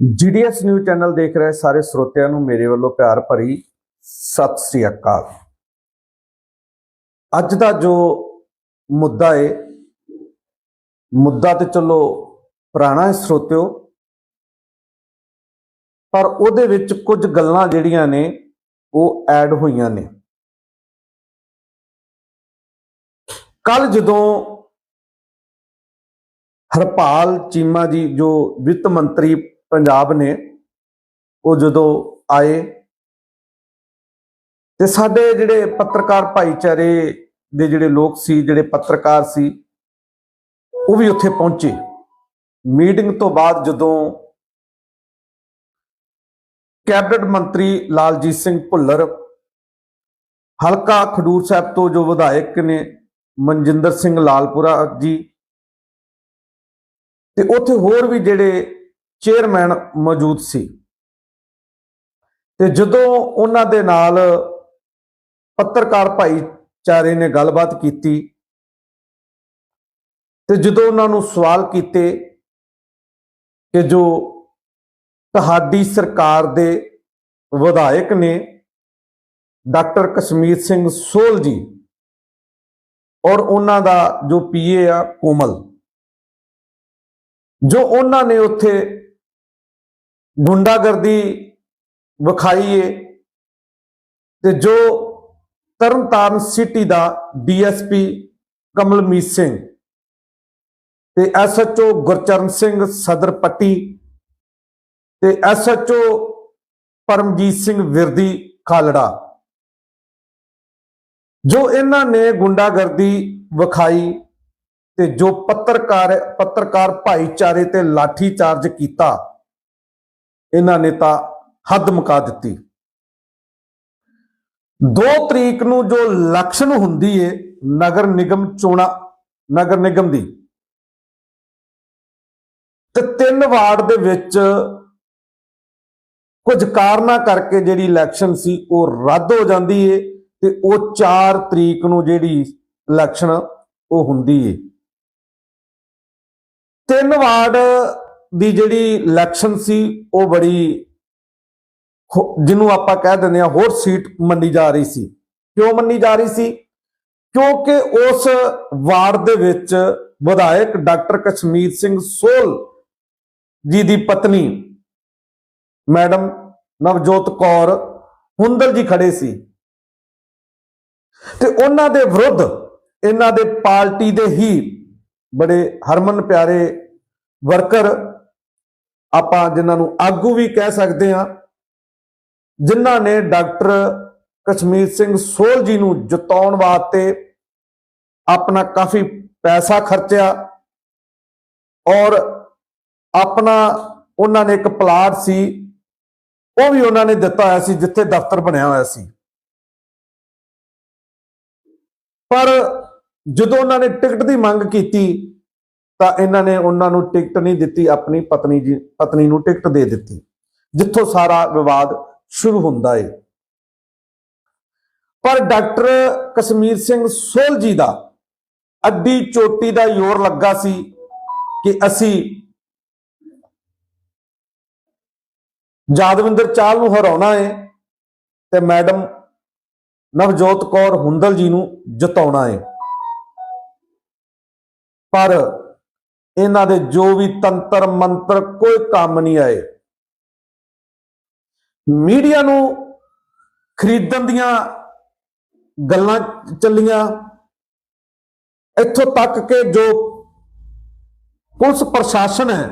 GDS news channel ਦੇਖ ਰਹੇ ਸਾਰੇ ਸਰੋਤਿਆਂ ਨੂੰ ਮੇਰੇ ਵੱਲੋਂ ਪਿਆਰ ਭਰੀ ਸਤਿ ਸ੍ਰੀ ਅਕਾਲ। ਅੱਜ ਦਾ ਜੋ ਮੁੱਦਾ ਏ, ਮੁੱਦਾ ਤੇ ਚਲੋ ਪੁਰਾਣਾ ਹੈ ਸਰੋਤਿਓ, ਪਰ ਉਹਦੇ ਵਿੱਚ ਕੁਝ ਗੱਲਾਂ ਜਿਹੜੀਆਂ ਨੇ ਉਹ ਐਡ ਹੋਈਆਂ ਨੇ। ਕੱਲ ਜਦੋਂ ਹਰਪਾਲ ਚੀਮਾ ਜੀ ਜੋ ਵਿੱਤ ਮੰਤਰੀ ਪੰਜਾਬ ਨੇ ਉਹ ਜਦੋਂ ਆਏ ਤੇ ਸਾਡੇ ਜਿਹੜੇ ਪੱਤਰਕਾਰ ਭਾਈਚਾਰੇ ਦੇ ਜਿਹੜੇ ਲੋਕ ਸੀ, ਜਿਹੜੇ ਪੱਤਰਕਾਰ ਸੀ, ਉਹ ਵੀ ਉੱਥੇ ਪਹੁੰਚੇ। ਮੀਟਿੰਗ ਤੋਂ ਬਾਅਦ ਜਦੋਂ ਕੈਬਨਿਟ ਮੰਤਰੀ ਲਾਲਜੀਤ ਸਿੰਘ ਭੁੱਲਰ, ਹਲਕਾ ਖਡੂਰ ਸਾਹਿਬ ਤੋਂ ਜੋ ਵਿਧਾਇਕ ਨੇ, ਮਨਜਿੰਦਰ ਸਿੰਘ ਲਾਲਪੁਰਾ ਜੀ, ਤੇ ਉੱਥੇ ਹੋਰ ਵੀ ਜਿਹੜੇ ਚੇਅਰਮੈਨ ਮੌਜੂਦ ਸੀ। ਤੇ ਜਦੋਂ ਉਹਨਾਂ ਦੇ ਨਾਲ ਪੱਤਰਕਾਰ ਭਾਈਚਾਰੇ ਨੇ ਗੱਲਬਾਤ ਕੀਤੀ, ਤੇ ਜਦੋਂ ਉਹਨਾਂ ਨੂੰ ਸਵਾਲ ਕੀਤੇ ਕਿ ਜੋ ਤੁਹਾਡੀ ਸਰਕਾਰ ਦੇ ਵਿਧਾਇਕ ਨੇ ਡਾਕਟਰ ਕਸ਼ਮੀਰ ਸਿੰਘ ਸੋਲ ਜੀ ਔਰ ਉਹਨਾਂ ਦਾ ਜੋ ਪੀਏ ਆ ਕੋਮਲ, ਜੋ ਉਹਨਾਂ ਨੇ ਉੱਥੇ ਗੁੰਡਾਗਰਦੀ ਵਿਖਾਈ ਏ ਤੇ ਜੋ ਤਰਨਤਾਰਨ ਸਿਟੀ ਦਾ ਡੀਐਸਪੀ ਕਮਲਮੀਤ ਸਿੰਘ ਤੇ ਐਸਐਚਓ ਗੁਰਚਰਨ ਸਿੰਘ ਸਦਰ ਪੱਟੀ ਤੇ ਐਸਐਚਓ ਪਰਮਜੀਤ ਸਿੰਘ ਵਿਰਦੀ ਖਾਲੜਾ। ਜੋ ਇਹਨਾਂ ਨੇ ਗੁੰਡਾਗਰਦੀ ਵਿਖਾਈ ਤੇ ਜੋ ਪੱਤਰਕਾਰ ਪੱਤਰਕਾਰ ਭਾਈਚਾਰੇ ਤੇ ਲਾਠੀ ਚਾਰਜ ਕੀਤਾ ਇਹਨਾਂ ਨੇ ਤਾਂ ਹੱਦ ਮੁਕਾ ਦਿੱਤੀ। 2 ਤਰੀਕ ਨੂੰ ਜੋ ਇਲੈਕਸ਼ਨ ਹੁੰਦੀ ਏ, ਨਗਰ ਨਿਗਮ ਚੋਣਾਂ, ਨਗਰ ਨਿਗਮ ਦੀ। ਤੇ ਤਿੰਨ ਵਾਰਡ ਦੇ ਵਿੱਚ ਕੁਝ ਕਾਰਨਾਂ ਕਰਕੇ ਜਿਹੜੀ ਇਲੈਕਸ਼ਨ ਸੀ, ਉਹ ਰੱਦ ਹੋ ਜਾਂਦੀ ਏ ਤੇ ਉਹ 4 ਤਰੀਕ ਨੂੰ ਜਿਹੜੀ ਇਲੈਕਸ਼ਨ ਉਹ ਹੁੰਦੀ ਏ। ਤਿੰਨ ਵਾਰਡ ਦੀ ਜਿਹੜੀ ਇਲੈਕਸ਼ਨ ਸੀ, ਉਹ ਬੜੀ ਹੋ- ਜਿਹਨੂੰ ਆਪਾਂ ਕਹਿ ਦਿੰਦੇ ਆ ਹੋਰ ਸੀਟ ਮੰਨੀ ਜਾ ਰਹੀ ਸੀ। ਕਿਉਂ ਮੰਨੀ ਜਾ ਰਹੀ ਸੀ? ਕਿਉਂਕਿ ਉਸ ਵਾਰਡ ਦੇ ਵਿੱਚ ਵਿਧਾਇਕ ਡਾਕਟਰ ਕਸ਼ਮੀਰ ਸਿੰਘ ਸੋਲ ਜੀ ਦੀ ਪਤਨੀ ਮੈਡਮ ਨਵਜੋਤ ਕੌਰ ਹੁੰਦਲ ਜੀ ਖੜੇ ਸੀ। ਤੇ ਉਹਨਾਂ ਦੇ ਵਿਰੁੱਧ ਇਹਨਾਂ ਦੇ ਪਾਰਟੀ ਦੇ ਹੀ ਬੜੇ ਹਰਮਨ ਪਿਆਰੇ ਵਰਕਰ ਆਪਾਂ ਜਿਨ੍ਹਾਂ ਨੂੰ ਆਗੂ ਵੀ ਕਹਿ ਸਕਦੇ ਹਾਂ, ਜਿਨ੍ਹਾਂ ਨੇ ਡਾਕਟਰ ਕਸ਼ਮੀਰ ਸਿੰਘ ਸੋਲ ਜੀ ਨੂੰ ਜਿਤਾਉਣ ਵਾਸਤੇ ਆਪਣਾ ਕਾਫੀ ਪੈਸਾ ਖਰਚਿਆ ਔਰ ਆਪਣਾ ਉਹਨਾਂ ਨੇ ਇੱਕ ਪਲਾਟ ਸੀ, ਉਹ ਵੀ ਉਹਨਾਂ ਨੇ ਦਿੱਤਾ ਹੋਇਆ ਸੀ ਜਿੱਥੇ ਦਫ਼ਤਰ ਬਣਿਆ ਹੋਇਆ ਸੀ। ਪਰ ਜਦੋਂ ਉਹਨਾਂ ਨੇ ਟਿਕਟ ਦੀ ਮੰਗ ਕੀਤੀ ਤਾਂ ਇਹਨਾਂ ਨੇ ਉਹਨਾਂ ਨੂੰ ਟਿਕਟ ਨਹੀਂ ਦਿੱਤੀ, ਆਪਣੀ ਪਤਨੀ ਜੀ, ਪਤਨੀ ਨੂੰ ਟਿਕਟ ਦੇ ਦਿੱਤੀ। ਜਿੱਥੋਂ ਸਾਰਾ ਵਿਵਾਦ ਸ਼ੁਰੂ ਹੁੰਦਾ ਏ। ਪਰ ਡਾਕਟਰ ਕਸ਼ਮੀਰ ਸਿੰਘ ਸੋਲ ਜੀ ਦਾ ਅੱਡੀ ਚੋਟੀ ਦਾ ਜ਼ੋਰ ਲੱਗਾ ਸੀ ਕਿ ਅਸੀਂ ਜਾਦਵਿੰਦਰ ਚਾਲ ਨੂੰ ਹਰਾਉਣਾ ਹੈ ਤੇ ਮੈਡਮ ਨਵਜੋਤ ਕੌਰ ਹੁੰਦਲ ਜੀ ਨੂੰ ਜਿਤਾਉਣਾ ਹੈ ਪਰ ਇਹਨਾਂ ਦੇ ਜੋ ਵੀ ਤੰਤਰ, ਮੰਤਰ ਕੋਈ ਕੰਮ ਨਹੀਂ ਆਏ। ਮੀਡੀਆ ਨੂੰ ਖਰੀਦਣ ਦੀਆਂ ਗੱਲਾਂ ਚੱਲੀਆਂ। ਇੱਥੋਂ ਤੱਕ ਕਿ ਜੋ ਪੁਲਿਸ ਪ੍ਰਸ਼ਾਸਨ ਹੈ,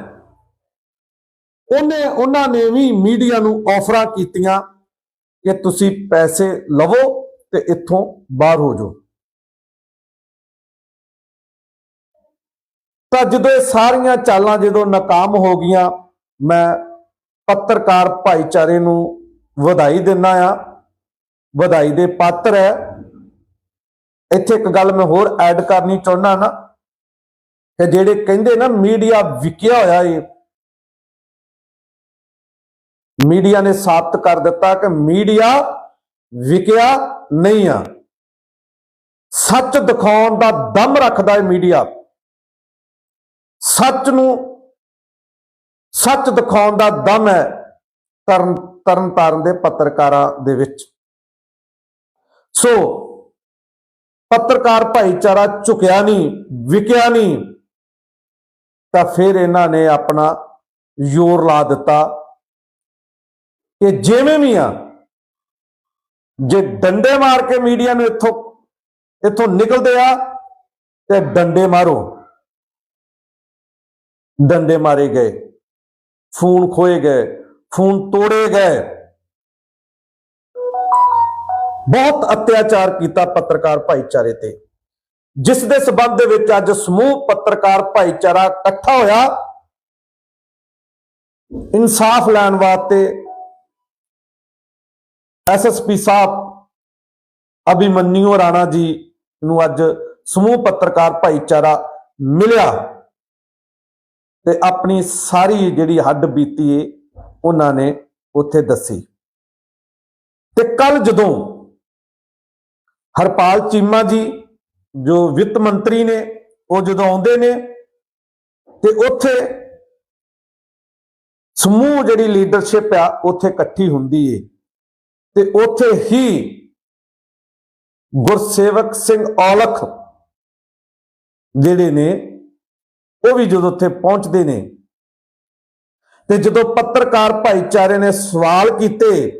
ਉਹਨੇ, ਉਹਨਾਂ ਨੇ ਵੀ ਮੀਡੀਆ ਨੂੰ ਆਫਰਾਂ ਕੀਤੀਆਂ ਕਿ ਤੁਸੀਂ ਪੈਸੇ ਲਵੋ ਤੇ ਇੱਥੋਂ ਬਾਹਰ ਹੋ ਜਾਓ। ਤਾਂ ਜਦੋਂ ਇਹ ਸਾਰੀਆਂ ਚਾਲਾਂ ਜਦੋਂ ਨਾਕਾਮ ਹੋ ਗਈਆਂ, ਮੈਂ ਪੱਤਰਕਾਰ ਭਾਈਚਾਰੇ ਨੂੰ ਵਧਾਈ ਦਿੰਦਾ ਆ ਵਧਾਈ ਦੇ ਪਾਤਰ ਹੈ। ਇੱਥੇ ਇੱਕ ਗੱਲ ਮੈਂ ਹੋਰ ਐਡ ਕਰਨੀ ਚਾਹੁੰਦਾ ਨਾ, ਕਿ ਜਿਹੜੇ ਕਹਿੰਦੇ ਨਾ ਮੀਡੀਆ ਵਿਕਿਆ ਹੋਇਆ ਏ ਮੀਡੀਆ ਨੇ ਸਾਬਤ ਕਰ ਦਿੱਤਾ ਕਿ ਮੀਡੀਆ ਵਿਕਿਆ ਨਹੀਂ ਆ। ਸੱਚ ਦਿਖਾਉਣ ਦਾ ਦਮ ਰੱਖਦਾ ਹੈ ਮੀਡੀਆ ਸੱਚ ਨੂੰ ਸੱਚ ਦਿਖਾਉਣ ਦਾ ਦਮ ਹੈ ਤਰਨ ਤਰਨ ਤਾਰਨ ਦੇ ਪੱਤਰਕਾਰਾਂ ਦੇ ਵਿੱਚ। ਸੋ ਪੱਤਰਕਾਰ ਭਾਈਚਾਰਾ ਝੁਕਿਆ ਨਹੀਂ, ਵਿਕਿਆ ਨਹੀਂ, ਤਾਂ ਫਿਰ ਇਹਨਾਂ ਨੇ ਆਪਣਾ ਜ਼ੋਰ ਲਾ ਦਿੱਤਾ ਕਿ ਜਿਵੇਂ ਵੀ ਆ, ਜੇ ਡੰਡੇ ਮਾਰ ਕੇ ਮੀਡੀਆ ਨੂੰ ਇੱਥੋਂ ਇੱਥੋਂ ਨਿਕਲਦੇ ਆ, ਤੇ ਡੰਡੇ ਮਾਰੋ। ਡੰਡੇ ਮਾਰੇ ਗਏ, ਫੋਨ ਖੋਏ ਗਏ, ਫੋਨ ਤੋੜੇ ਗਏ। ਬਹੁਤ ਅਤਿਆਚਾਰ ਕੀਤਾ ਪੱਤਰਕਾਰ ਭਾਈਚਾਰੇ ਤੇ, ਜਿਸ ਦੇ ਸਬੰਧ ਦੇ ਵਿੱਚ ਅੱਜ ਸਮੂਹ ਪੱਤਰਕਾਰ ਭਾਈਚਾਰਾ ਇਕੱਠਾ ਹੋਇਆ। ਇਨਸਾਫ ਲੈਣ ਵਾਸਤੇ ਐਸਐਸਪੀ ਸਾਹਿਬ ਅਭਿਮਨਿਊ ਰਾਣਾ ਜੀ ਨੂੰ ਅੱਜ ਸਮੂਹ ਪੱਤਰਕਾਰ ਭਾਈਚਾਰਾ ਮਿਲਿਆ। ਤੇ ਆਪਣੀ ਸਾਰੀ ਜਿਹੜੀ ਹੱਡ ਬੀਤੀ ਏ, ਉਹਨਾਂ ਨੇ ਉੱਥੇ ਦੱਸੀ। ਤੇ ਕੱਲ ਜਦੋਂ ਹਰਪਾਲ ਚੀਮਾ ਜੀ, ਜੋ ਵਿੱਤ ਮੰਤਰੀ ਨੇ, ਉਹ ਜਦੋਂ ਆਉਂਦੇ ਨੇ, ਤੇ ਉੱਥੇ ਸਮੂਹ ਜਿਹੜੀ ਲੀਡਰਸ਼ਿਪ ਆ, ਉੱਥੇ ਇਕੱਠੀ ਹੁੰਦੀ ਏ। ਤੇ ਉੱਥੇ ਹੀ ਗੁਰਸੇਵਕ ਸਿੰਘ ਔਲਖ ਜਿਹੜੇ ਨੇ ਉਹ ਵੀ ਜਦੋਂ ਉੱਥੇ ਪਹੁੰਚਦੇ ਨੇ ਤੇ ਜਦੋਂ ਪੱਤਰਕਾਰ ਭਾਈਚਾਰੇ ਨੇ ਸਵਾਲ ਕੀਤੇ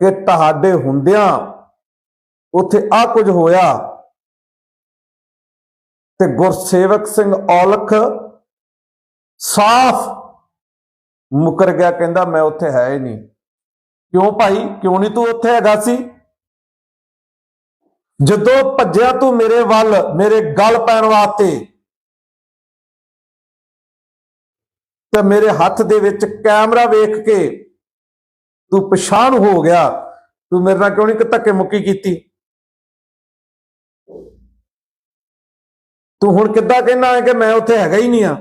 ਕਿ ਤੁਹਾਡੇ ਹੁੰਦਿਆਂ ਉੱਥੇ ਆ ਕੁਝ ਹੋਇਆ ਤੇ ਗੁਰਸੇਵਕ ਸਿੰਘ ਔਲਖ ਸਾਫ਼ ਮੁਕਰ ਗਿਆ, ਕਹਿੰਦਾ, ਮੈਂ ਉੱਥੇ ਹੈ ਹੀ ਨਹੀਂ। ਕਿਉਂ ਭਾਈ? ਕਿਉਂ ਨਹੀਂ ਤੂੰ ਉੱਥੇ ਹੈਗਾ ਸੀ? ਜਦੋਂ ਭੱਜਿਆ ਤੂੰ ਮੇਰੇ ਵੱਲ, ਮੇਰੇ ਗਲ ਪੈਣ ਵਾਸਤੇ ਤੇ ਮੇਰੇ ਹੱਥ ਦੇ ਵਿੱਚ ਕੈਮਰਾ ਵੇਖ ਕੇ ਤੂੰ ਪਛਾਣ ਹੋ ਗਿਆ। ਤੂੰ ਮੇਰੇ ਨਾਲ ਕਿਉਂ ਨਹੀਂ ਧੱਕੇ ਮੁੱਕੀ ਕੀਤੀ? ਤੂੰ ਹੁਣ ਕਿੱਦਾਂ ਕਹਿਣਾ ਹੈ ਕਿ ਮੈਂ ਉੱਥੇ ਹੈਗਾ ਹੀ ਨਹੀਂ ਆ?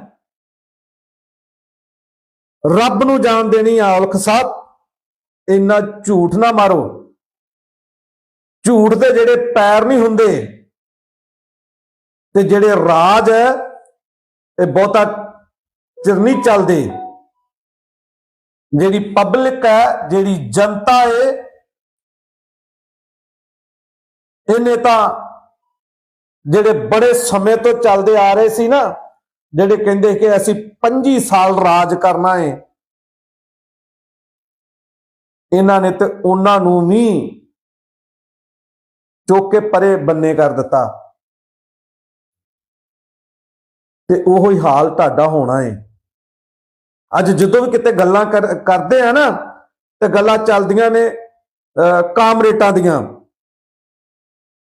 ਰੱਬ ਨੂੰ ਜਾਣ ਦੇਣੀ ਆ, ਔਲਖ ਸਾਹਿਬ। ਇੰਨਾ ਝੂਠ ਨਾ ਮਾਰੋ। ਝੂਠ ਦੇ ਜਿਹੜੇ ਪੈਰ ਨਹੀਂ ਹੁੰਦੇ, ਤੇ ਜਿਹੜੇ ਰਾਜ ਹੈ, ਇਹ ਬਹੁਤਾ ਚਿਰ ਨਹੀਂ ਚੱਲਦੇ। ਜਿਹੜੀ ਪਬਲਿਕ ਹੈ, ਜਿਹੜੀ ਜਨਤਾ ਹੈ ਇਹਨੇ ਤਾਂ ਜਿਹੜੇ ਬੜੇ ਸਮੇਂ ਤੋਂ ਚੱਲਦੇ ਆ ਰਹੇ ਸੀ ਨਾ, ਜਿਹੜੇ ਕਹਿੰਦੇ ਕਿ ਅਸੀਂ 25 ਸਾਲ ਰਾਜ ਕਰਨਾ ਹੈ ਇਹਨਾਂ ਨੇ ਤੇ ਉਹਨਾਂ ਨੂੰ ਵੀ ਚੁੱਕ ਕੇ ਪਰੇ ਬੰਨੇ ਕਰ ਦਿੱਤਾ। ਤੇ ਉਹੀ ਹਾਲ ਤੁਹਾਡਾ ਹੋਣਾ ਹੈ ਅੱਜ ਜਦੋਂ ਵੀ ਕਿਤੇ ਗੱਲਾਂ ਕਰ- ਕਰਦੇ ਆ ਨਾ ਤੇ ਗੱਲਾਂ ਚੱਲਦੀਆਂ ਨੇ ਅਹ, ਕਾਮਰੇਟਾਂ ਦੀਆਂ।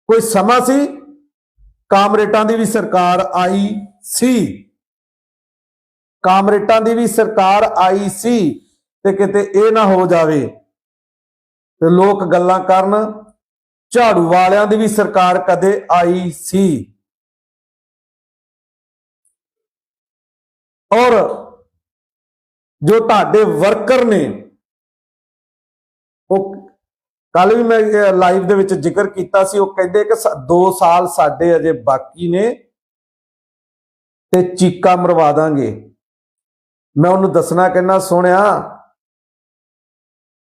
ਕੋਈ ਸਮਾਂ ਸੀ? ਕਾਮਰੇਟਾਂ ਦੀ ਵੀ ਸਰਕਾਰ ਆਈ ਸੀ। ਕਾਮਰੇਟਾਂ ਦੀ ਵੀ ਸਰਕਾਰ ਆਈ ਸੀ ਤੇ ਕਿਤੇ ਇਹ ਨਾ ਹੋ ਜਾਵੇ। ਤੇ ਲੋਕ ਗੱਲਾਂ ਕਰਨ ਝਾੜੂ ਵਾਲਿਆਂ ਦੀ ਵੀ ਸਰਕਾਰ ਕਦੇ ਆਈ ਸੀ। ਔਰ ਜੋ ਤੁਹਾਡੇ ਵਰਕਰ ਨੇ, ਉਹ ਕੱਲ ਵੀ ਮੈਂ ਲਾਈਵ ਦੇ ਵਿੱਚ ਜ਼ਿਕਰ ਕੀਤਾ ਸੀ, ਉਹ ਕਹਿੰਦੇ ਕਿ 2 ਸਾਲ ਸਾਡੇ ਅਜੇ ਬਾਕੀ ਨੇ ਤੇ ਚੀਕਾ ਮਰਵਾ ਦਾਂਗੇ। ਮੈਂ ਉਹਨੂੰ ਦੱਸਣਾ ਕਹਿੰਦਾ ਸੁਣਿਆ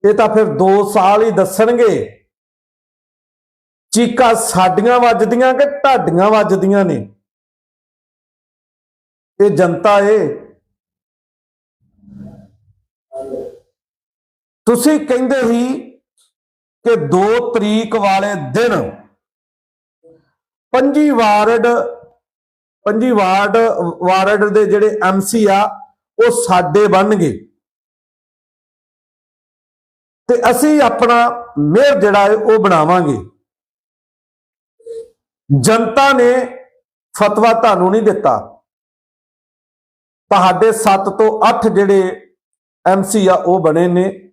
ਇਹ ਤਾਂ ਫਿਰ 2 ਸਾਲ ਹੀ ਦੱਸਣਗੇ। ਚੀਕਾ ਸਾਡੀਆਂ ਵੱਜਦੀਆਂ ਕਿ ਢਾਡੀਆਂ ਵੱਜਦੀਆਂ ਨੇ? ਇਹ ਜਨਤਾ ਏ ਤੁਸੀਂ ਕਹਿੰਦੇ ਹੀ ਕਿ 2 ਤਰੀਕ ਵਾਲੇ ਦਿਨ ਪੰਜੀ ਵਾਰਡ ਪੰਜੀ ਵਾਰਡ ਵਾਰਡ ਦੇ ਜਿਹੜੇ ਐਮਸੀ ਆ, ਉਹ ਸਾਡੇ ਬਣਨਗੇ। ਤੇ ਅਸੀਂ ਆਪਣਾ ਮੇਅਰ ਜਿਹੜਾ ਹੈ, ਉਹ ਬਣਾਵਾਂਗੇ। ਜਨਤਾ ਨੇ ਫਤਵਾ ਤੁਹਾਨੂੰ ਨਹੀਂ ਦਿੱਤਾ। ਤੁਹਾਡੇ 7 ਤੋਂ 8 ਜਿਹੜੇ ਐਮਸੀ ਆ, ਉਹ ਬਣੇ ਨੇ।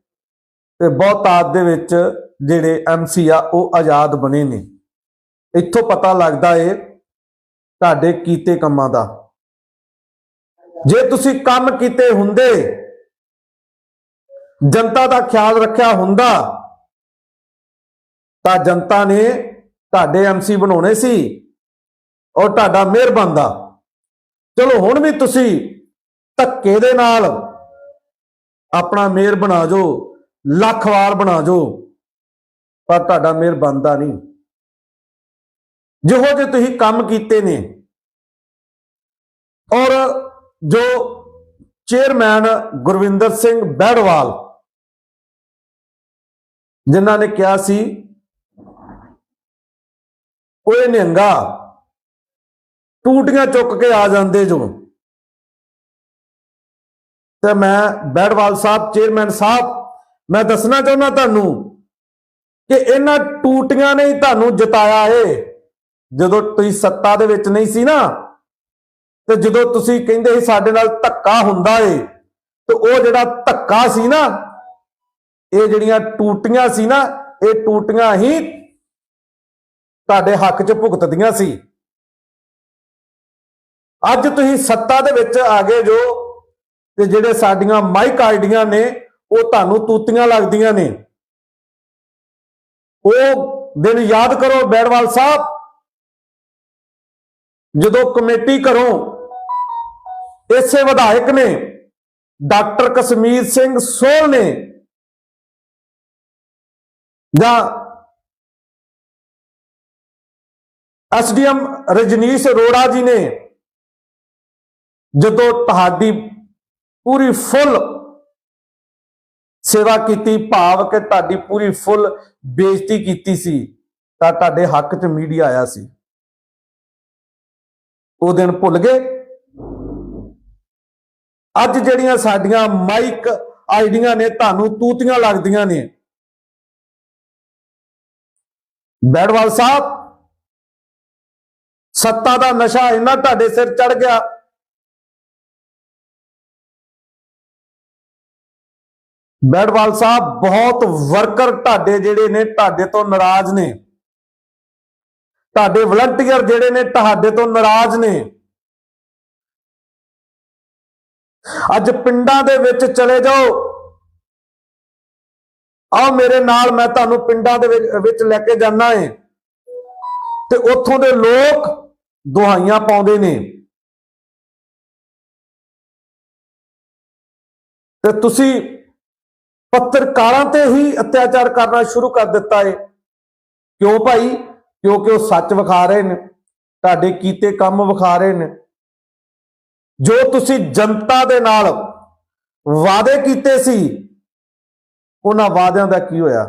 ਤੇ ਬਹੁਤਾਤ ਦੇ ਵਿੱਚ ਜਿਹੜੇ ਐਮਸੀ ਆ, ਉਹ ਆਜ਼ਾਦ ਬਣੇ ਨੇ। ਇੱਥੋਂ ਪਤਾ ਲੱਗਦਾ ਏ ਤੁਹਾਡੇ ਕੀਤੇ ਕੰਮਾਂ ਦਾ। ਜੇ ਤੁਸੀਂ ਕੰਮ ਕੀਤੇ ਹੁੰਦੇ, ਜਨਤਾ ਦਾ ਖਿਆਲ ਰੱਖਿਆ ਹੁੰਦਾ, ਤਾਂ ਜਨਤਾ ਨੇ ਤੁਹਾਡੇ ਐਮਸੀ ਬਣਾਉਣੇ ਸੀ ਔਰ ਤੁਹਾਡਾ ਮੇਅਰ ਬਣਦਾ। ਚਲੋ ਹੁਣ ਵੀ ਤੁਸੀਂ ਧੱਕੇ ਦੇ ਨਾਲ ਆਪਣਾ ਮੇਅਰ ਬਣਾ ਜੋ ਲੱਖ ਵਾਰ ਬਣਾ ਜੋ, ਪਰ ਤੁਹਾਡਾ ਮੇਅਰ ਬਣਦਾ ਨਹੀਂ। ਜਿਹੋ ਜੇ ਤੁਸੀਂ ਕੰਮ ਕੀਤੇ ਨੇ, ਔਰ ਜੋ ਚੇਅਰਮੈਨ ਗੁਰਵਿੰਦਰ ਸਿੰਘ ਬਹਿੜਵਾਲ ਜਿਨ੍ਹਾਂ ਨੇ ਕਿਹਾ ਸੀ, ਓਏ ਨਿਹੰਗਾ, ਟੂਟੀਆਂ ਚੁੱਕ ਕੇ ਆ ਜਾਂਦੇ ਜੋ। ਤੇ ਮੈਂ ਬੈੜਵਾਲ ਸਾਹਿਬ, ਚੇਅਰਮੈਨ ਸਾਹਿਬ ਮੈਂ ਦੱਸਣਾ ਚਾਹੁੰਦਾ ਤੁਹਾਨੂੰ ਕਿ ਇਹਨਾਂ ਟੂਟੀਆਂ ਨੇ ਹੀ ਤੁਹਾਨੂੰ ਜਿਤਾਇਆ ਏ। ਜਦੋਂ ਤੁਸੀਂ ਸੱਤਾ ਦੇ ਵਿੱਚ ਨਹੀਂ ਸੀ ਨਾ, ਤੇ ਜਦੋਂ ਤੁਸੀਂ ਕਹਿੰਦੇ ਸੀ ਸਾਡੇ ਨਾਲ ਧੱਕਾ ਹੁੰਦਾ ਏ, ਤੇ ਉਹ ਜਿਹੜਾ ਧੱਕਾ ਸੀ ਨਾ, ਇਹ ਜਿਹੜੀਆਂ ਟੂਟੀਆਂ ਸੀ ਨਾ, ਇਹ ਟੂਟੀਆਂ ਹੀ ਤੁਹਾਡੇ ਹੱਕ 'ਚ ਭੁਗਤਦੀਆਂ ਸੀ। ਅੱਜ ਤੁਸੀਂ ਸੱਤਾ ਦੇ ਵਿੱਚ ਆ ਗਏ ਜੋ, ਤੇ ਜਿਹੜੇ ਸਾਡੀਆਂ ਮਾਈਕ ਆਈਡੀਆਂ ਨੇ ਉਹ ਤੁਹਾਨੂੰ ਤੂਤੀਆਂ ਲੱਗਦੀਆਂ ਨੇ। ਉਹ ਦਿਨ ਯਾਦ ਕਰੋ ਬੈੜਵਾਲ ਸਾਹਿਬ, ਜਦੋਂ ਕਮੇਟੀ ਘਰੋਂ ਇਸੇ ਵਿਧਾਇਕ ਨੇ, ਡਾਕਟਰ ਕਸ਼ਮੀਰ ਸਿੰਘ ਸੋਲ ਨੇ ਜਾਂ ਐਸਡੀਐਮ ਰਜਨੀਸ਼ ਅਰੋੜਾ ਜੀ ਨੇ, ਜਦੋਂ ਤੁਹਾਡੀ ਪੂਰੀ ਫੁੱਲ ਸੇਵਾ ਕੀਤੀ, ਭਾਵ ਕਿ ਤੁਹਾਡੀ ਪੂਰੀ ਫੁੱਲ ਬੇਇੱਜ਼ਤੀ ਕੀਤੀ ਸੀ, ਤਾਂ ਤੁਹਾਡੇ ਹੱਕ 'ਚ ਮੀਡੀਆ ਆਇਆ ਸੀ। ਉਹ ਦਿਨ ਭੁੱਲ ਗਏ। ਅੱਜ ਜਿਹੜੀਆਂ ਸਾਡੀਆਂ ਮਾਈਕ ਆਈਡੀਆਂ ਨੇ, ਤੁਹਾਨੂੰ ਤੂਤੀਆਂ ਲੱਗਦੀਆਂ ਨੇ। ਬੈੜਵਾਲ ਸਾਹਿਬ, ਸੱਤਾ ਦਾ ਨਸ਼ਾ ਇੰਨਾ ਤੁਹਾਡੇ ਸਿਰ ਚੜ ਗਿਆ। ਬੈੜਵਾਲ ਸਾਹਿਬ, ਬਹੁਤ ਵਰਕਰ ਤੁਹਾਡੇ ਜਿਹੜੇ ਨੇ ਤੁਹਾਡੇ ਤੋਂ ਨਾਰਾਜ਼ ਨੇ। ਤੁਹਾਡੇ ਵਲੰਟੀਅਰ ਜਿਹੜੇ ਨੇ ਤੁਹਾਡੇ ਤੋਂ ਨਾਰਾਜ਼ ਨੇ। ਅੱਜ ਪਿੰਡਾਂ ਦੇ ਵਿੱਚ ਚਲੇ ਜਾਓ। ਆਓ ਮੇਰੇ ਨਾਲ ਮੈਂ ਤੁਹਾਨੂੰ ਪਿੰਡਾਂ ਦੇ ਵਿੱਚ- ਲੈ ਕੇ ਜਾਣਾ ਏ। ਤੇ ਉੱਥੋਂ ਦੇ ਲੋਕ ਦੁਹਾਈਆਂ ਪਾਉਂਦੇ ਨੇ। ਤੇ ਤੁਸੀਂ ਪੱਤਰਕਾਰਾਂ ਤੇ ਹੀ ਅਤਿਆਚਾਰ ਕਰਨਾ ਸ਼ੁਰੂ ਕਰ ਦਿੱਤਾ ਹੈ ਕਿਉਂ ਭਾਈ? ਕਿਉਂਕਿ ਉਹ ਸੱਚ ਵਿਖਾ ਰਹੇ ਨੇ, ਤੁਹਾਡੇ ਕੀਤੇ ਕੰਮ ਵਿਖਾ ਰਹੇ ਨੇ। ਜੋ ਤੁਸੀਂ ਜਨਤਾ ਦੇ ਨਾਲ ਵਾਅਦੇ ਕੀਤੇ ਸੀ, ਉਹਨਾਂ ਵਾਅਦਿਆਂ ਦਾ ਕੀ ਹੋਇਆ?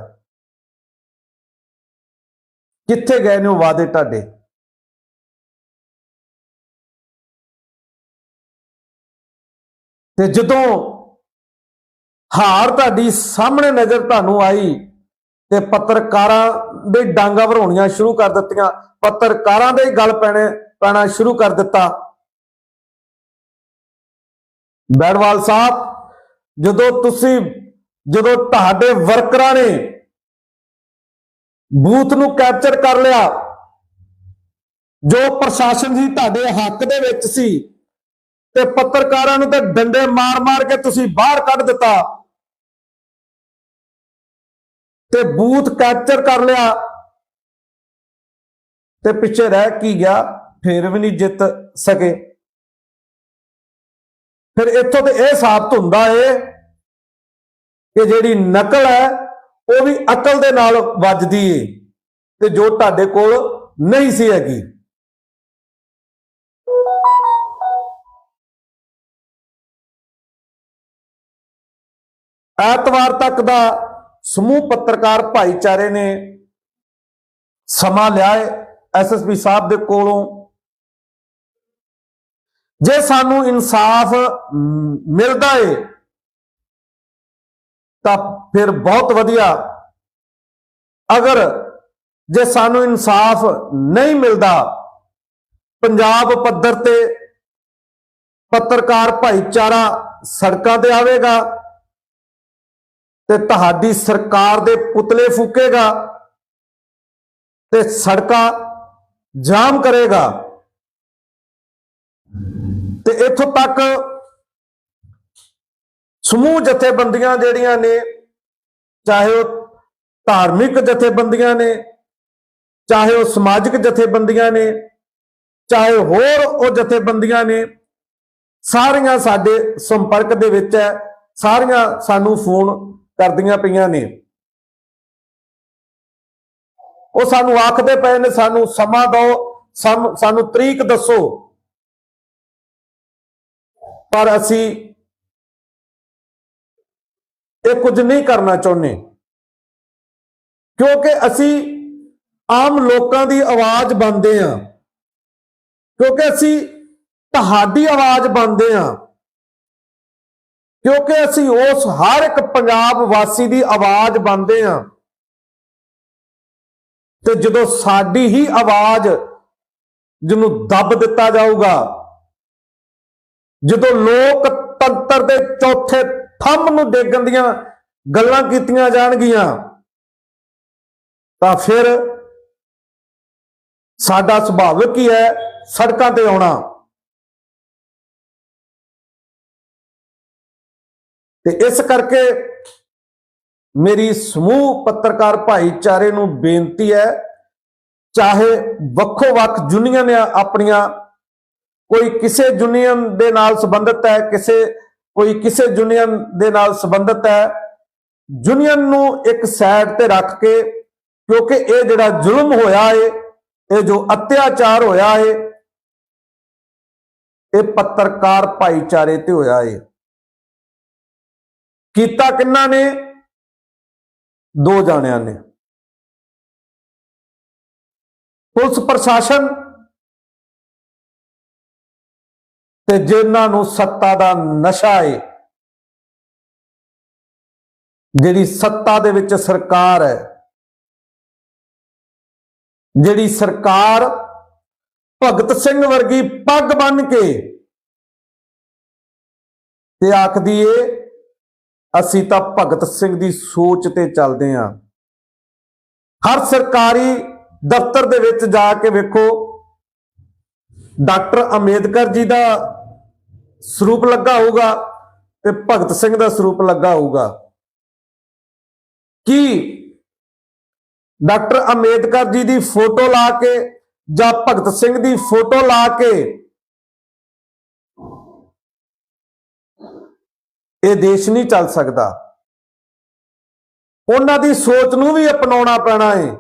ਕਿੱਥੇ ਗਏ ਨੇ ਉਹ ਵਾਅਦੇ ਤੁਹਾਡੇ? ਤੇ ਜਦੋਂ ਹਾਰ ਤੁਹਾਡੀ ਸਾਹਮਣੇ ਨਜ਼ਰ ਤੁਹਾਨੂੰ ਆਈ ਤੇ ਪੱਤਰਕਾਰਾਂ ਦੇ ਡਾਂਗਾ ਭਰਾਉਣੀਆਂ ਸ਼ੁਰੂ ਕਰ ਦਿੱਤੀਆਂ। ਪੱਤਰਕਾਰਾਂ ਦੇ ਹੀ ਗੱਲ ਪੈਣੇ ਪੈਣਾ ਸ਼ੁਰੂ ਕਰ ਦਿੱਤਾ। ਬੈੜਵਾਲ ਸਾਹਿਬ, ਜਦੋਂ ਤੁਸੀਂ, ਜਦੋਂ ਤੁਹਾਡੇ ਵਰਕਰਾਂ ਨੇ ਬੂਥ ਨੂੰ ਕੈਪਚਰ ਕਰ ਲਿਆ, ਜੋ ਪ੍ਰਸ਼ਾਸਨ ਸੀ ਤੁਹਾਡੇ ਹੱਕ ਦੇ ਵਿੱਚ ਸੀ, ਤੇ ਪੱਤਰਕਾਰਾਂ ਨੂੰ ਤਾਂ ਡੰਡੇ ਮਾਰ-ਮਾਰ ਕੇ ਤੁਸੀਂ ਬਾਹਰ ਕੱਢ ਦਿੱਤਾ। ਤੇ ਬੂਥ ਕੈਪਚਰ ਕਰ ਲਿਆ। ਤੇ ਪਿੱਛੇ ਰਹਿ ਕੀ ਗਿਆ? ਫਿਰ ਵੀ ਨਹੀਂ ਜਿੱਤ ਸਕੇ। ਫਿਰ ਇੱਥੋਂ ਤੇ ਇਹ ਸਾਬਤ ਹੁੰਦਾ ਏ ਕਿ ਜਿਹੜੀ ਨਕਲ ਹੈ, ਉਹ ਵੀ ਅਕਲ ਦੇ ਨਾਲ ਵੱਜਦੀ ਏ। ਤੇ ਜੋ ਤੁਹਾਡੇ ਕੋਲ ਨਹੀਂ ਸੀ ਹੈਗੀ। ਐਤਵਾਰ ਤੱਕ ਦਾ ਸਮੂਹ ਪੱਤਰਕਾਰ ਭਾਈਚਾਰੇ ਨੇ ਸਮਾਂ ਲਿਆ ਹੈ ਐਸਐਸਪੀ ਸਾਹਿਬ ਦੇ ਕੋਲੋਂ। ਜੇ ਸਾਨੂੰ ਇਨਸਾਫ ਮਿਲਦਾ ਏ, ਤਾਂ ਫਿਰ ਬਹੁਤ ਵਧੀਆ। ਅਗਰ ਜੇ ਸਾਨੂੰ ਇਨਸਾਫ ਨਹੀਂ ਮਿਲਦਾ, ਪੰਜਾਬ ਪੱਧਰ ਤੇ ਪੱਤਰਕਾਰ ਭਾਈਚਾਰਾ ਸੜਕਾਂ ਤੇ ਆਵੇਗਾ। ਤੇ ਤੁਹਾਡੀ ਸਰਕਾਰ ਦੇ ਪੁਤਲੇ ਫੂਕੇਗਾ ਤੇ ਸੜਕਾਂ ਜਾਮ ਕਰੇਗਾ। ਤੇ ਇੱਥੋਂ ਤੱਕ ਸਮੂਹ ਜਥੇਬੰਦੀਆਂ ਜਿਹੜੀਆਂ ਨੇ, ਚਾਹੇ ਉਹ ਧਾਰਮਿਕ ਜਥੇਬੰਦੀਆਂ ਨੇ, ਚਾਹੇ ਉਹ ਸਮਾਜਿਕ ਜਥੇਬੰਦੀਆਂ ਨੇ, ਚਾਹੇ ਹੋਰ ਉਹ ਜਥੇਬੰਦੀਆਂ ਨੇ, ਸਾਰੀਆਂ ਸਾਡੇ ਸੰਪਰਕ ਦੇ ਵਿੱਚ ਹੈ, ਸਾਰੀਆਂ ਸਾਨੂੰ ਫੋਨ ਕਰਦੀਆਂ ਪਈਆਂ ਨੇ। ਉਹ ਸਾਨੂੰ ਆਖਦੇ ਪਏ ਨੇ, ਸਾਨੂੰ ਸਮਾਂ ਦਿਓ, ਸਮ- ਸਾਨੂੰ ਤਰੀਕ ਦੱਸੋ। ਪਰ ਅਸੀਂ ਇਹ ਕੁਝ ਨਹੀਂ ਕਰਨਾ ਚਾਹੁੰਦੇ। ਕਿਉਂਕਿ ਅਸੀਂ ਆਮ ਲੋਕਾਂ ਦੀ ਆਵਾਜ਼ ਬਣਦੇ ਹਾਂ। ਕਿਉਂਕਿ ਅਸੀਂ ਤੁਹਾਡੀ ਆਵਾਜ਼ ਬਣਦੇ ਹਾਂ। ਕਿਉਂਕਿ ਅਸੀਂ ਉਸ ਹਰ ਇੱਕ ਪੰਜਾਬ ਵਾਸੀ ਦੀ ਆਵਾਜ਼ ਬਣਦੇ ਹਾਂ। ਤੇ ਜਦੋਂ ਸਾਡੀ ਹੀ ਆਵਾਜ਼ ਜਿਹਨੂੰ ਦੱਬ ਦਿੱਤਾ ਜਾਊਗਾ, ਜਦੋਂ ਲੋਕ ਤੰਤਰ ਦੇ ਚੌਥੇ ਥੰਮ ਨੂੰ ਡੇਗਣ ਦੀਆਂ ਗੱਲਾਂ ਕੀਤੀਆਂ ਜਾਣਗੀਆਂ, ਤਾਂ ਫਿਰ ਸਾਡਾ ਸੁਭਾਵਿਕ ਹੀ ਹੈ? ਸੜਕਾਂ ਤੇ ਆਉਣਾ। ਤੇ ਇਸ ਕਰਕੇ ਮੇਰੀ ਸਮੂਹ ਪੱਤਰਕਾਰ ਭਾਈਚਾਰੇ ਨੂੰ ਬੇਨਤੀ ਹੈ, ਚਾਹੇ ਵੱਖੋ ਵੱਖ ਯੂਨੀਅਨ ਆ ਆਪਣੀਆਂ, ਕੋਈ ਕਿਸੇ ਯੂਨੀਅਨ ਦੇ ਨਾਲ ਸੰਬੰਧਿਤ ਹੈ, ਕਿਸੇ, ਕੋਈ ਕਿਸੇ ਯੂਨੀਅਨ ਦੇ ਨਾਲ ਸੰਬੰਧਿਤ ਹੈ ਯੂਨੀਅਨ ਨੂੰ ਇੱਕ ਸਾਈਡ ਤੇ ਰੱਖ ਕੇ, ਕਿਉਂਕਿ ਇਹ ਜਿਹੜਾ ਜ਼ੁਲਮ ਹੋਇਆ ਏ, ਇਹ ਜੋ ਅਤਿਆਚਾਰ ਹੋਇਆ ਏ, ਇਹ ਪੱਤਰਕਾਰ ਭਾਈਚਾਰੇ ਤੇ ਹੋਇਆ ਏ। ਕੀਤਾ ਕਿੰਨਾ ਨੇ? ਦੋ ਜਾਣਿਆਂ ਨੇ। ਪੁਲਿਸ ਪ੍ਰਸ਼ਾਸਨ ਤੇ ਜਿਨ੍ਹਾਂ ਨੂੰ ਸੱਤਾ ਦਾ ਨਸ਼ਾ ਏ, ਜਿਹੜੀ ਸੱਤਾ ਦੇ ਵਿੱਚ ਸਰਕਾਰ ਹੈ, ਜਿਹੜੀ ਸਰਕਾਰ ਭਗਤ ਸਿੰਘ ਵਰਗੀ ਪੱਗ ਬੰਨ ਕੇ ਤੇ ਆਖਦੀ ਏ ਅਸੀਂ ਤਾਂ ਭਗਤ ਸਿੰਘ ਦੀ ਸੋਚ ਤੇ ਚੱਲਦੇ ਆਂ ਹਰ ਸਰਕਾਰੀ ਦਫ਼ਤਰ ਦੇ ਵਿੱਚ ਜਾ ਕੇ ਵੇਖੋ, ਡਾਕਟਰ ਅੰਬੇਦਕਰ ਜੀ ਦਾ ਸਰੂਪ ਲੱਗਾ ਹੋਊਗਾ ਤੇ ਭਗਤ ਸਿੰਘ ਦਾ ਸਰੂਪ ਲੱਗਾ ਹੋਊਗਾ। ਕੀ ਡਾਕਟਰ ਅੰਬੇਦਕਰ ਜੀ ਦੀ ਫੋਟੋ ਲਾ ਕੇ ਜਾਂ ਭਗਤ ਸਿੰਘ ਦੀ ਫੋਟੋ ਲਾ ਕੇ ਇਹ ਦੇਸ਼ ਨਹੀਂ ਚੱਲ ਸਕਦਾ। ਉਹਨਾਂ ਦੀ ਸੋਚ ਨੂੰ ਵੀ ਅਪਣਾਉਣਾ ਪੈਣਾ ਹੈ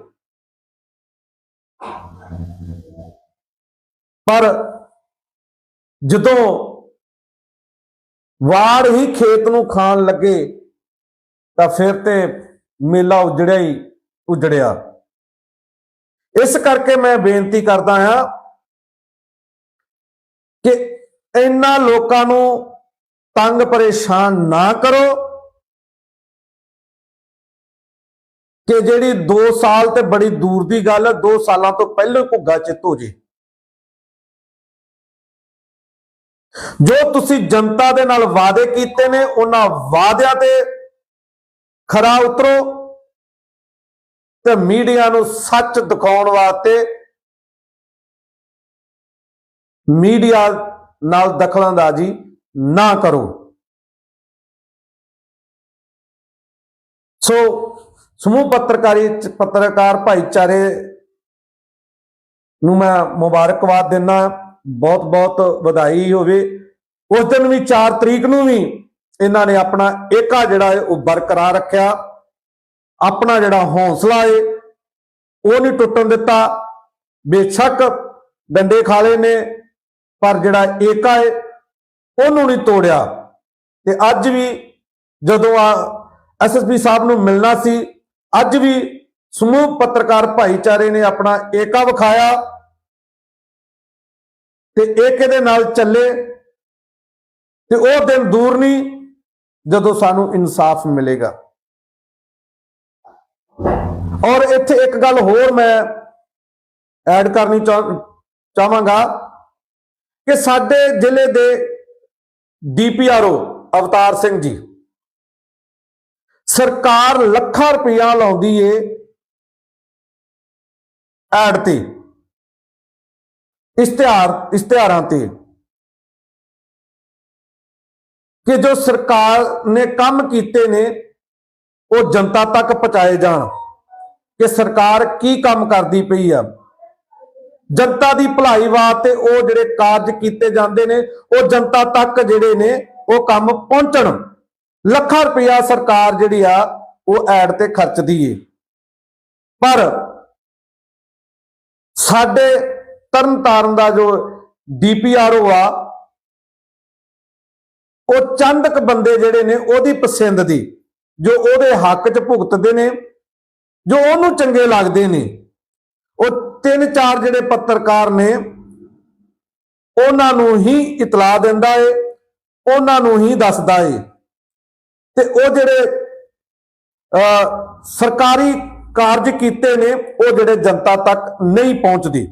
ਪਰ ਜਦੋਂ ਵਾੜ ਹੀ ਖੇਤ ਨੂੰ ਖਾਣ ਲੱਗੇ, ਤਾਂ ਫਿਰ ਤੇ ਮੇਲਾ ਉਜੜਿਆ ਹੀ ਉਜੜਿਆ। ਇਸ ਕਰਕੇ ਮੈਂ ਬੇਨਤੀ ਕਰਦਾ ਹਾਂ ਕਿ ਇਹਨਾਂ ਲੋਕਾਂ ਨੂੰ ਤੰਗ ਪਰੇਸ਼ਾਨ ਨਾ ਕਰੋ ਕਿ ਜਿਹੜੀ 2 ਸਾਲ ਤੇ ਬੜੀ ਦੂਰ ਦੀ ਗੱਲ ਹੈ 2 ਸਾਲਾਂ ਤੋਂ ਪਹਿਲਾਂ ਹੀ ਘੁੱਗਾ ਚਿੱਤ ਹੋ ਜੇ। ਜੋ ਤੁਸੀਂ ਜਨਤਾ ਦੇ ਨਾਲ ਵਾਅਦੇ ਕੀਤੇ ਨੇ, ਉਹਨਾਂ ਵਾਅਦਿਆਂ ਤੇ ਖਰਾ ਉਤਰੋ ਤੇ ਮੀਡੀਆ ਨੂੰ ਸੱਚ ਦਿਖਾਉਣ ਵਾਸਤੇ ਮੀਡੀਆ ਨਾਲ ਦਖਲਅੰਦਾਜ਼ੀ ਨਾ ਕਰੋ। ਸੋ ਸਮੂਹ ਪੱਤਰਕਾਰੀ ਪੱਤਰਕਾਰ ਭਾਈਚਾਰੇ ਨੂੰ ਮੈਂ ਮੁਬਾਰਕਬਾਦ ਦਿੰਦਾ। ਬਹੁਤ ਬਹੁਤ ਵਧਾਈ ਹੋਵੇ। ਉਸ ਦਿਨ ਵੀ 4 ਤਰੀਕ ਨੂੰ ਵੀ ਇਹਨਾਂ ਨੇ ਆਪਣਾ ਏਕਾ ਜਿਹੜਾ ਹੈ ਉਹ ਬਰਕਰਾਰ ਰੱਖਿਆ। ਆਪਣਾ ਜਿਹੜਾ ਹੌਸਲਾ ਏ, ਉਹ ਨਹੀਂ ਟੁੱਟਣ ਦਿੱਤਾ। ਬੇਸ਼ੱਕ ਡੰਡੇ ਖਾਲੇ ਨੇ, ਪਰ ਜਿਹੜਾ ਏਕਾ ਏ ਉਹਨੂੰ ਨਹੀਂ ਤੋੜਿਆ। ਤੇ ਅੱਜ ਵੀ ਜਦੋਂ ਆ ਐਸਐਸਪੀ ਸਾਹਿਬ ਨੂੰ ਮਿਲਣਾ ਸੀ, ਅੱਜ ਵੀ ਸਮੂਹ ਪੱਤਰਕਾਰ ਭਾਈਚਾਰੇ ਨੇ ਆਪਣਾ ਏਕਾ ਵਿਖਾਇਆ ਤੇ ਏਕੇ ਦੇ ਨਾਲ ਚੱਲੇ ਤੇ ਉਹ ਦਿਨ ਦੂਰ ਨਹੀਂ ਜਦੋਂ ਸਾਨੂੰ ਇਨਸਾਫ ਮਿਲੇਗਾ। ਔਰ ਇੱਥੇ ਇੱਕ ਗੱਲ ਹੋਰ ਮੈਂ ਐਡ ਕਰਨੀ ਚਾਹ- ਚਾਹਾਂਗਾ ਕਿ ਸਾਡੇ ਜ਼ਿਲ੍ਹੇ ਦੇ ਡੀਪੀਆਰਓ ਅਵਤਾਰ ਸਿੰਘ ਜੀ। ਸਰਕਾਰ ਲੱਖਾਂ ਰੁਪਇਆ ਲਾਉਂਦੀ ਏ ਐਡ ਤੇ। ਇਸ਼ਤਿਹਾਰ, ਇਸ਼ਤਿਹਾਰਾਂ ਤੇ। ਕਿ ਜੋ ਸਰਕਾਰ ਨੇ ਕੰਮ ਕੀਤੇ ਨੇ, ਉਹ ਜਨਤਾ ਤੱਕ ਪਹੁੰਚਾਏ ਜਾਣ। ਕਿ ਸਰਕਾਰ ਕੀ ਕੰਮ ਕਰਦੀ ਪਈ ਆ। ਜਨਤਾ ਦੀ ਭਲਾਈ ਵਾਸਤੇ ਉਹ ਜਿਹੜੇ ਕਾਰਜ ਕੀਤੇ ਜਾਂਦੇ ਨੇ, ਉਹ ਜਨਤਾ ਤੱਕ ਜਿਹੜੇ ਨੇ, ਉਹ ਕੰਮ ਪਹੁੰਚਣ। ਲੱਖਾਂ ਰੁਪਇਆ ਸਰਕਾਰ ਜਿਹੜੀ ਆ, ਉਹ ਐਡ ਤੇ ਖਰਚਦੀ ਏ। ਪਰ ਸਾਡੇ ਤਰਨਤਾਰਨ ਦਾ ਜੋ ਡੀਪੀਆਰਓ ਆ, ਉਹ ਚੰਦਕ ਬੰਦੇ ਜਿਹੜੇ ਨੇ, ਉਹਦੀ ਪਸੰਦ ਦੀ, ਜੋ ਉਹਦੇ ਹੱਕ 'ਚ ਭੁਗਤਦੇ ਨੇ, ਜੋ ਉਹਨੂੰ ਚੰਗੇ ਲੱਗਦੇ ਨੇ, ਉਹ ਤਿੰਨ ਚਾਰ ਜਿਹੜੇ ਪੱਤਰਕਾਰ ਨੇ ਉਹਨਾਂ ਨੂੰ ਹੀ ਇਤਲਾਹ ਦਿੰਦਾ ਏ ਉਹਨਾਂ ਨੂੰ ਹੀ ਦੱਸਦਾ ਏ। ਤੇ ਉਹ ਜਿਹੜੇ ਅਹ, ਸਰਕਾਰੀ ਕਾਰਜ ਕੀਤੇ ਨੇ ਉਹ ਜਿਹੜੇ ਜਨਤਾ ਤੱਕ ਨਹੀਂ ਪਹੁੰਚਦੇ।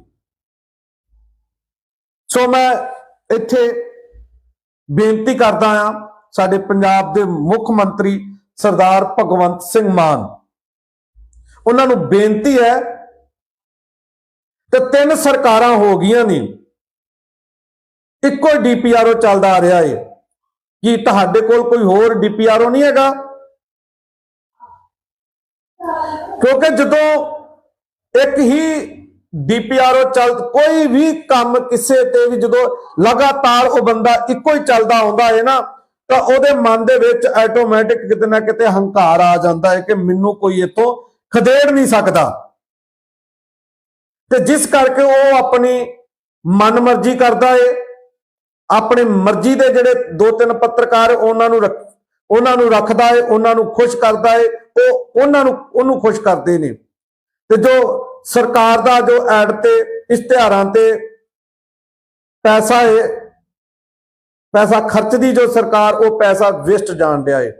ਸੋ ਮੈਂ ਇੱਥੇ ਬੇਨਤੀ ਕਰਦਾ ਆ ਸਾਡੇ ਪੰਜਾਬ ਦੇ ਮੁੱਖ ਮੰਤਰੀ ਸਰਦਾਰ ਭਗਵੰਤ ਸਿੰਘ ਮਾਨ। ਉਹਨਾਂ ਨੂੰ ਬੇਨਤੀ ਹੈ ਤੇ ਤਿੰਨ ਸਰਕਾਰਾਂ ਹੋ ਗਈਆਂ ਨੇ। ਇੱਕੋ ਡੀਪੀਆਰਓ ਚੱਲਦਾ ਆ ਰਿਹਾ ਏ। ਕੀ ਤੁਹਾਡੇ ਕੋਲ ਕੋਈ ਹੋਰ ਡੀਪੀਆਰਓ ਨਹੀਂ ਹੈਗਾ? ਕਿਉਂਕਿ ਜਦੋਂ ਇੱਕ ਹੀ ਡੀਪੀਆਰਓ ਚੱਲ, ਕੋਈ ਵੀ ਕੰਮ ਕਿਸੇ ਤੇ ਵੀ ਜਦੋਂ ਲਗਾਤਾਰ ਉਹ ਬੰਦਾ ਇੱਕੋ ਹੀ ਚੱਲਦਾ ਆਉਂਦਾ ਹੈ ਨਾ, ਤਾਂ ਉਹਦੇ ਮਨ ਦੇ ਵਿੱਚ ਆਟੋਮੈਟਿਕ ਕਿਤੇ ਨਾ ਕਿਤੇ ਹੰਕਾਰ ਆ ਜਾਂਦਾ ਹੈ ਕਿ ਮੈਨੂੰ ਕੋਈ ਇੱਥੋਂ ਖਦੇੜ ਨਹੀਂ ਸਕਦਾ। ਤੇ ਜਿਸ ਕਰਕੇ ਉਹ ਆਪਣੀ ਮਨਮਰਜ਼ੀ ਕਰਦਾ ਏ, ਆਪਣੇ ਮਰਜ਼ੀ ਦੇ ਜਿਹੜੇ ਦੋ ਤਿੰਨ ਪੱਤਰਕਾਰ ਉਹਨਾਂ ਨੂੰ ਰੱਖ, ਉਹਨਾਂ ਨੂੰ ਰੱਖਦਾ ਏ, ਉਹਨਾਂ ਨੂੰ ਖੁਸ਼ ਕਰਦਾ ਏ, ਉਹ ਉਹਨਾਂ ਨੂੰ, ਉਹਨੂੰ ਖੁਸ਼ ਕਰਦੇ ਨੇ। ਤੇ ਜੋ ਸਰਕਾਰ ਦਾ ਜੋ ਐਡ ਤੇ, ਇਸ਼ਤਿਹਾਰਾਂ ਤੇ ਪੈਸਾ ਏ, ਪੈਸਾ ਖਰਚਦੀ ਜੋ ਸਰਕਾਰ, ਉਹ ਪੈਸਾ ਵੇਸਟ ਜਾਣ ਡਿਆ ਏ।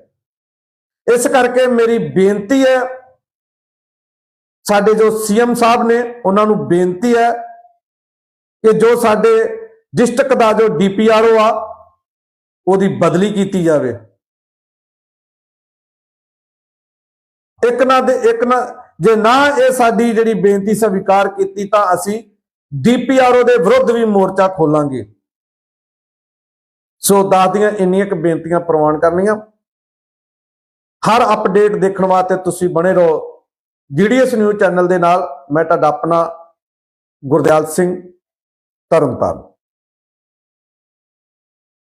ਇਸ ਕਰਕੇ ਮੇਰੀ ਬੇਨਤੀ ਹੈ ਸਾਡੇ ਜੋ ਸੀਐਮ ਸਾਹਿਬ ਨੇ, ਉਹਨਾਂ ਨੂੰ ਬੇਨਤੀ ਹੈ ਕਿ ਜੋ ਸਾਡੇ ਡਿਸਟ੍ਰਿਕਟ ਦਾ ਜੋ ਡੀਪੀਆਰਓ ਆ, ਉਹਦੀ ਬਦਲੀ ਕੀਤੀ ਜਾਵੇ। ਇੱਕ ਨਾ ਦੇ ਇੱਕ ਨਾ, ਜੇ ਨਾ ਇਹ ਸਾਡੀ ਜਿਹੜੀ ਬੇਨਤੀ ਸਵੀਕਾਰ ਕੀਤੀ ਤਾਂ ਅਸੀਂ ਡੀਪੀਆਰਓ ਦੇ ਵਿਰੁੱਧ ਵੀ ਮੋਰਚਾ ਖੋਲਾਂਗੇ। ਸੋ ਦਾਦੀਆਂ ਇੰਨੀਆਂ ਕੁ ਬੇਨਤੀਆਂ ਪ੍ਰਵਾਨ ਕਰਨੀਆਂ। ਹਰ ਅਪਡੇਟ ਦੇਖਣ ਵਾਸਤੇ ਤੁਸੀਂ ਬਣੇ ਰਹੋ। ਜੀਡੀਐਸ ਨਿਊਜ਼ ਚੈਨਲ ਦੇ ਨਾਲ ਮੈਂ ਤੁਹਾਡਾ ਆਪਣਾ ਗੁਰਦਿਆਲ ਸਿੰਘ ਤਰਨਤਾਰਨ।